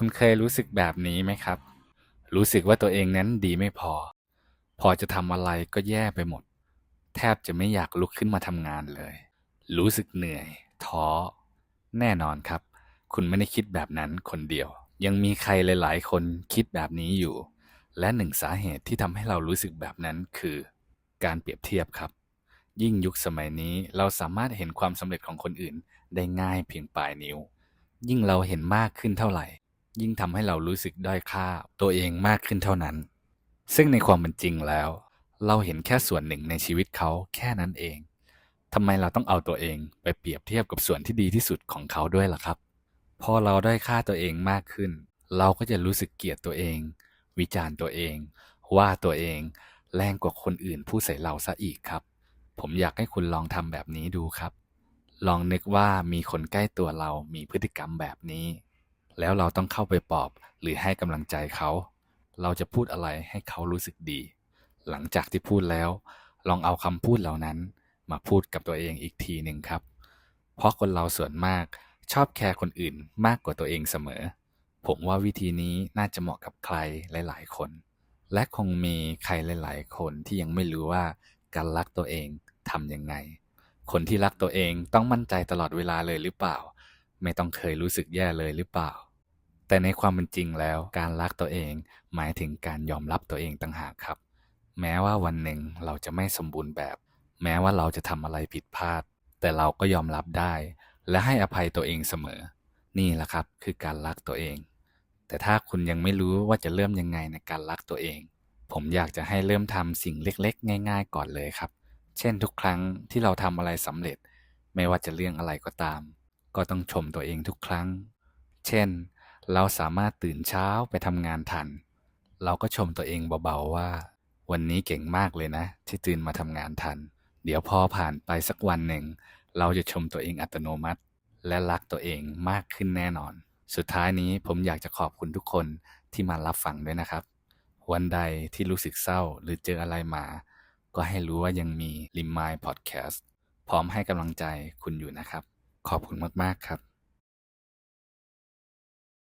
คุณเคยรู้สึกแบบนี้ไหมครับ รู้สึกว่าตัวเองนั้นดีไม่พอ พอจะทำอะไรก็แย่ไปหมด แทบจะไม่อยากลุกขึ้นมาทำงานเลย รู้สึกเหนื่อย ท้อ แน่นอนครับ คุณไม่ได้คิดแบบนั้นคนเดียว ยังมีใครหลาย ๆ คนคิดแบบนี้อยู่ และหนึ่งสาเหตุที่ทำให้เรารู้สึกแบบนั้นคือ การเปรียบเทียบครับ ยิ่งยุคสมัยนี้เราสามารถเห็นความสำเร็จของคนอื่นได้ง่ายเพียงปลายนิ้ว ยิ่งเราเห็นมากขึ้นเท่าไหร่ ยิ่งทำให้เรารู้สึกด้อยค่าตัวเองมากขึ้นเท่านั้น ซึ่งในความเป็นจริงแล้ว เราเห็นแค่ส่วนหนึ่งในชีวิตเขาแค่นั้นเองทำไมเราต้องเอาตัวเองไปเปรียบเทียบกับส่วนที่ดีที่สุดของเขาด้วยล่ะครับ พอเราได้อยค่าตัวเองมากขึ้น เราก็จะรู้สึกเกลียดตัวเอง วิจารณ์ตัวเอง ว่าตัวเองแรงกว่าคนอื่นพูดใส่เราซะอีกครับ ผมอยากให้คุณลองทำแบบนี้ดูครับ ลองนึกว่ามีคนใกล้ตัวเรามีพฤติกรรมแบบนี้ แล้วเราต้องเข้าไปปลอบหรือให้กำลังใจเขา เราจะพูดอะไรให้เขารู้สึกดี หลังจากที่พูดแล้ว ลองเอาคำพูดเหล่านั้นมาพูดกับตัวเองอีกทีหนึ่งครับ เพราะคนเราส่วนมากชอบแคร์คนอื่นมากกว่าตัวเองเสมอ ผมว่าวิธีนี้น่าจะเหมาะกับใครหลาย ๆ คน และคงมีใครหลาย ๆ คนที่ยังไม่รู้ว่าการรักตัวเองทำยังไง คนที่รักตัวเองต้องมั่นใจตลอดเวลาเลยหรือเปล่า ไม่ต้องเคยรู้สึกแย่เลยหรือเปล่า แต่ในความเป็นจริงแล้วการรักตัวเอง หมายถึงการยอมรับตัวเองต่างหากครับ แม้ว่าวันหนึ่งเราจะไม่สมบูรณ์แบบ แม้ว่าเราจะทำอะไรผิดพลาด แต่เราก็ยอมรับได้ และให้อภัยตัวเองเสมอ นี่แหละครับคือการรักตัวเอง แต่ถ้าคุณยังไม่รู้ว่าจะเริ่มยังไงในการรักตัวเอง ผมอยากจะให้เริ่มทำสิ่งเล็กๆ ง่าย ๆ ก่อนเลยครับ เช่นทุกครั้งที่เราทำอะไรสำเร็จ ไม่ว่าจะเรื่องอะไรก็ตาม ก็ต้องชมตัวเองทุกครั้ง เช่น เราสามารถตื่นเช้าไปทำงานทัน เราก็ชมตัวเองเบาๆว่า วันนี้เก่งมากเลยนะ ที่ตื่นมาทำงานทัน เดี๋ยวพอผ่านไปสักวันหนึ่ง เราจะชมตัวเองอัตโนมัติ และรักตัวเองมากขึ้นแน่นอน สุดท้ายนี้ผมอยากจะขอบคุณทุกคนที่มารับฟังด้วยนะครับ วันใดที่รู้สึกเศร้าหรือเจออะไรมา ก็ให้รู้ว่ายังมีริมไมล์พอดแคสต์พร้อมให้กำลังใจคุณอยู่นะครับ ขอบคุณมากๆครับ